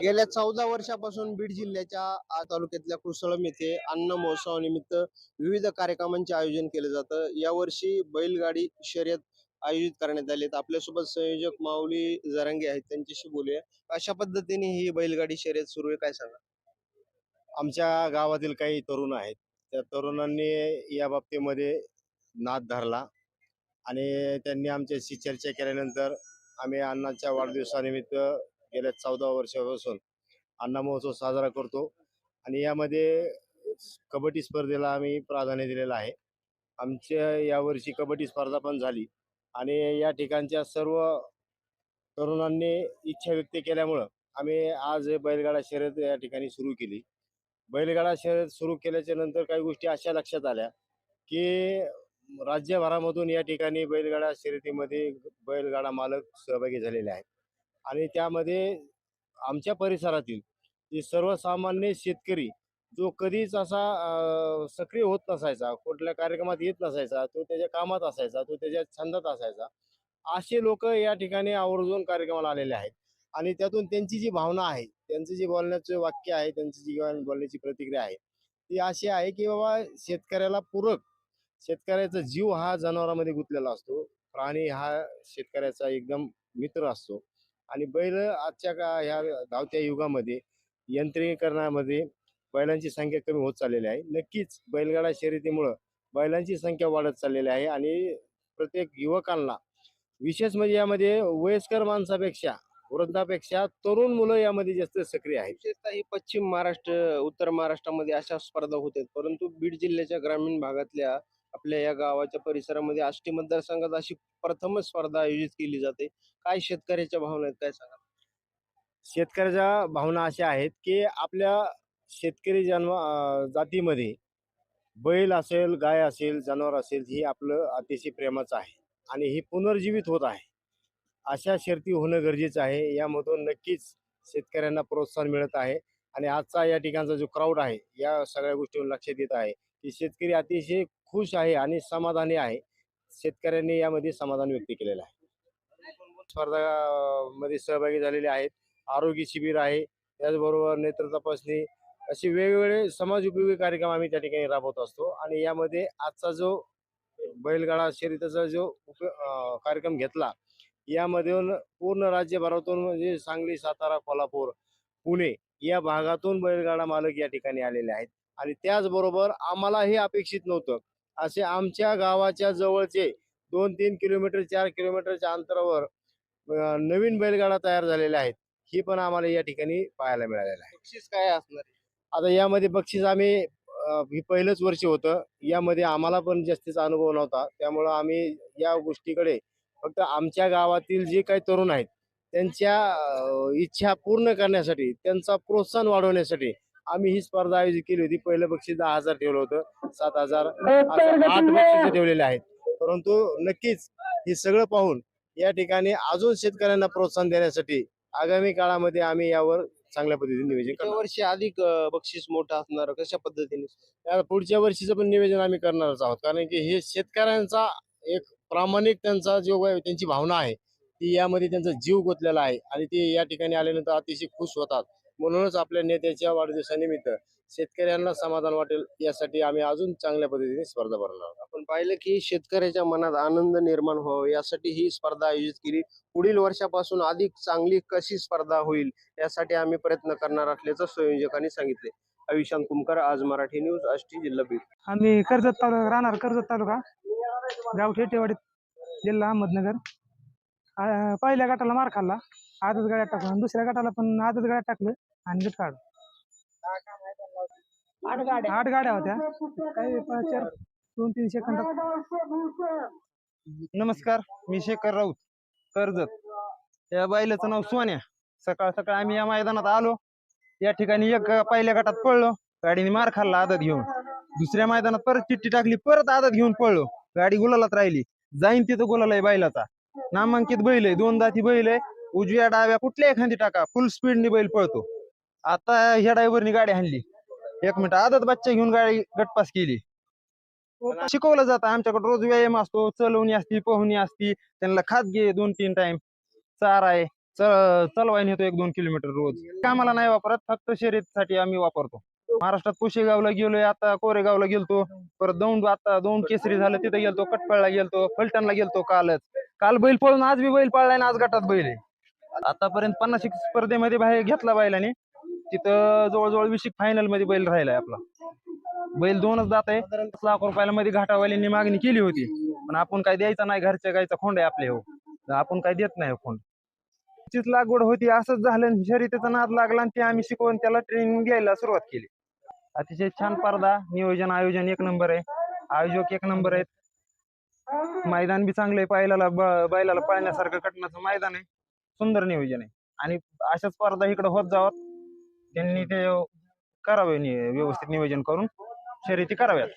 गेल्या चौदा वर्षापासून बीड जिल्ह्याच्या तालुक्यातल्या कुसळम येथे अन्न महोत्सवानिमित्त विविध कार्यक्रमांचे आयोजन केले जातं. यावर्षी बैलगाडी शर्यत आयोजित करण्यात आली आपल्यासोबत संयोजक माऊली जरांगे आहेत. त्यांच्याशी बोलूया. अशा पद्धतीने ही बैलगाडी शर्यत सुरू आहे? काय सांगा? आमच्या गावातील काही तरुण आहेत. त्या तरुणांनी या बाबतीमध्ये नाद धरला आणि त्यांनी आमच्याशी चर्चा केल्यानंतर आम्ही अण्णाच्या वाढदिवसानिमित्त गेल्या चौदा वर्षापासून अण्णा महोत्सव साजरा करतो. आणि यामध्ये कबड्डी स्पर्धेला आम्ही प्राधान्य दिलेलं आहे. आमच्या यावर्षी कबड्डी स्पर्धा पण झाली. आणि या ठिकाणच्या सर्व तरुणांनी इच्छा व्यक्त केल्यामुळं आम्ही आज हे बैलगाडा शर्यत या ठिकाणी सुरू केली. बैलगाडा शर्यत सुरू केल्याच्यानंतर काही गोष्टी अशा लक्षात आल्या की राज्यभरामधून या ठिकाणी बैलगाडा शर्यतीमध्ये बैलगाडा मालक सहभागी झालेले आहेत. आणि त्यामध्ये आमच्या परिसरातील जे सर्वसामान्य शेतकरी जो कधीच असा सक्रिय होत नसायचा कुठल्या कार्यक्रमात येत नसायचा तो त्याच्या कामात असायचा तो त्याच्या छंदात असायचा असे लोक या ठिकाणी आवर्जून कार्यक्रमाला आलेले आहेत. आणि त्यातून त्यांची जी भावना आहे त्यांचं जे बोलण्याचं वाक्य आहे त्यांची जी बोलण्याची प्रतिक्रिया आहे ती अशी आहे की बाबा शेतकऱ्याला पूरक शेतकऱ्याचा जीव हा जनावरांमध्ये गुंतलेला असतो. प्राणी हा शेतकऱ्याचा एकदम मित्र असतो. आणि बैल आजच्या का ह्या धावत्या युगामध्ये यंत्रिकरणामध्ये बैलांची संख्या कमी होत चाललेली आहे. नक्कीच बैलगाडा शर्यतीमुळं बैलांची संख्या वाढत चाललेली आहे आणि प्रत्येक युवकांना विशेष म्हणजे यामध्ये वयस्कर माणसापेक्षा वृद्धापेक्षा तरुण मुलं यामध्ये जास्त सक्रिय आहेत. विशेषतः ही पश्चिम महाराष्ट्र उत्तर महाराष्ट्रामध्ये अशा स्पर्धा होतात परंतु बीड जिल्ह्याच्या ग्रामीण भागातल्या आपल्या या गावाच्या परिसरामध्ये आष्टी मतदारसंघात अशी प्रथमच स्पर्धा आयोजित केली जाते. काय शेतकऱ्याच्या भावना आहेत काय सांगा शेतकऱ्याच्या भावना अशा आहेत की आपल्या शेतकरी जन्म जातीमध्ये बैल असेल गाय असेल जनावर असेल ही आपलं अतिशय प्रेमाचं आहे आणि ही पुनर्जीवित होत आहे. अशा शर्ती होणं गरजेचं आहे. यामधून नक्कीच शेतकऱ्यांना प्रोत्साहन मिळत आहे आणि आजचा या ठिकाणचा जो क्राऊड आहे या सगळ्या गोष्टीवर लक्ष देत आहे. की शेतकरी अतिशय खुश आहे आणि समाधानी आहे. शेतकऱ्यांनी यामध्ये समाधान व्यक्त केलेलं आहे. स्पर्धा मध्ये सहभागी झालेले आहेत. आरोग्य शिबिर आहे. त्याचबरोबर नेत्र तपासणी असे वेगवेगळे समाज उपयोगी कार्यक्रम आम्ही त्या ठिकाणी राबवत असतो. आणि यामध्ये आजचा जो बैलगाडा शर्यतीचा जो उपयो- कार्यक्रम घेतला यामधून पूर्ण राज्यभरातून म्हणजे सांगली सातारा कोल्हापूर पुणे या भागातून बैलगाडा मालक या ठिकाणी आलेले आहेत. आणि त्याचबरोबर आम्हाला हे अपेक्षित नव्हतं. असे आमच्या गावाच्या जवळचे दोन तीन किलोमीटर चार किलोमीटरच्या अंतरावर नवीन बैलगाडा तयार झालेले आहेत. ही पण आम्हाला या ठिकाणी पाहायला मिळालेलं आहे. बक्षीस काय असणार? आता यामध्ये बक्षीस आम्ही हे पहिलंच वर्ष होतं. यामध्ये आम्हाला पण जास्तीचा अनुभव नव्हता. त्यामुळं आम्ही या गोष्टीकडे फक्त आमच्या गावातील जे काही तरुण आहेत त्यांच्या इच्छा पूर्ण करण्यासाठी त्यांचा प्रोत्साहन वाढवण्यासाठी आम्ही ही स्पर्धा आयोजित केली होती. पहिलं बक्षीस दहा हजार ठेवलं होतं. सात हजार आठ बक्षीस ठेवलेले आहेत. परंतु नक्कीच हे सगळं पाहून या ठिकाणी अजून शेतकऱ्यांना प्रोत्साहन देण्यासाठी आगामी काळामध्ये आम्ही यावर चांगल्या पद्धतीने नियोजन वर्षी अधिक बक्षीस मोठं असणार कशा पद्धतीने? पुढच्या वर्षीचं पण नियोजन आम्ही करणारच आहोत. कारण की हे शेतकऱ्यांचा एक प्रामाणिक त्यांचा जो त्यांची भावना आहे. ती यामध्ये त्यांचा जीव गुंतलेला आहे आणि ते या ठिकाणी आल्यानंतर अतिशय खुश होतात. म्हणूनच आपल्या नेत्याच्या वाढदिवसानिमित्त शेतकऱ्यांना समाधान वाटेल यासाठी आम्ही अजून चांगल्या पद्धतीने स्पर्धा भरणार आहोत. आपण पाहिलं की शेतकऱ्याच्या मनात आनंद निर्माण व्हावा यासाठी ही स्पर्धा आयोजित केली. पुढील वर्षापासून अधिक चांगली कशी स्पर्धा होईल यासाठी आम्ही प्रयत्न करणार असल्याचं संयोजकांनी सांगितले. अविशांत कुमकर आज मराठी न्यूज आष्टी जिल्हा बीड. आम्ही कर्जत तालुका राहणार कर्जत तालुका गाव ठेटेवाडी जिल्हा अहमदनगर. पहिल्या गटाला मार खाल्ला. आदत गाड्यात टाकून आणि दुसऱ्या गटाला पण आदत गाड्यात टाकलं आणि गट काढ आठ गाड्या. होत्या. काही पाच चार दोन तीन सेकंद नमस्कार. मी शेखर राऊत कर्जत. या बैलाचं नाव सोन्या. सकाळ सकाळ आम्ही या मैदानात आलो. या ठिकाणी एक पहिल्या गटात पळलो. गाडीने मार खाल्ला आदत घेऊन. दुसऱ्या मैदानात परत चिठ्ठी टाकली परत आदत घेऊन पळलो. गाडी गुलालात राहिली. जाईन तिथं गुलाल आहे बैलाचा. नामांकित बैल आहे दोन दाती बैल आहे. उजव्या डाव्या कुठल्या एखादी टाका फुल स्पीडने बैल पळतो. आता ह्या ड्रायव्हरनी गाडी आणली. एक मिनिट आदत बच्चा घेऊन गाडी गटपास केली. शिकवलं जातं आमच्याकडे रोज व्यायाम असतो चलवणी असती पोहणी असती त्यांना खात घे दोन तीन टाइम चारा आहे चलवाय नेतो एक दोन किलोमीटर रोज. कामाला नाही वापरत फक्त शर्यतीसाठी आम्ही वापरतो. महाराष्ट्रात पुशेगावला गेलोय आता कोरेगावला गेलतो. परत दौंड आता दौंड केसरी झालं तिथे गेलतो कटपळला गेलतो फलटणला गेलतो कालच. काल बैल पळून आज बी बैल पाळलाय आणि आज गटात बैल आहे. आतापर्यंत पन्नास एक स्पर्धेमध्ये बाहेर घेतला बैलाने. तिथं जवळजवळ विशिक फायनलमध्ये बैल राहिलाय आपला. बैल दोनच जात आहे. पाच लाख रुपयाला मध्ये घाटावाल्यांनी मागणी केली होती. पण आपण काय द्यायचा नाही घरच्या गायचा खोंड आहे आपले हो. तर आपण काय देत नाही हो खोंड. तीच लागवड होती असंच झालं आणि शर्यतीचा नाद लागला आणि ते आम्ही शिकवून त्याला ट्रेनिंग द्यायला सुरुवात केली. अतिशय छान स्पर्धा नियोजन आयोजन एक नंबर आहे. आयोजक एक नंबर आहेत. मैदान बी चांगलं आहे ब- बैलाला पळण्यासारखं कटनाचं मैदान आहे. सुंदर नियोजन आहे. आणि अशा स्पर्धा इकडे होत जावत त्यांनी ते करावे व्यवस्थित नियोजन करून शर्यती कराव्यात.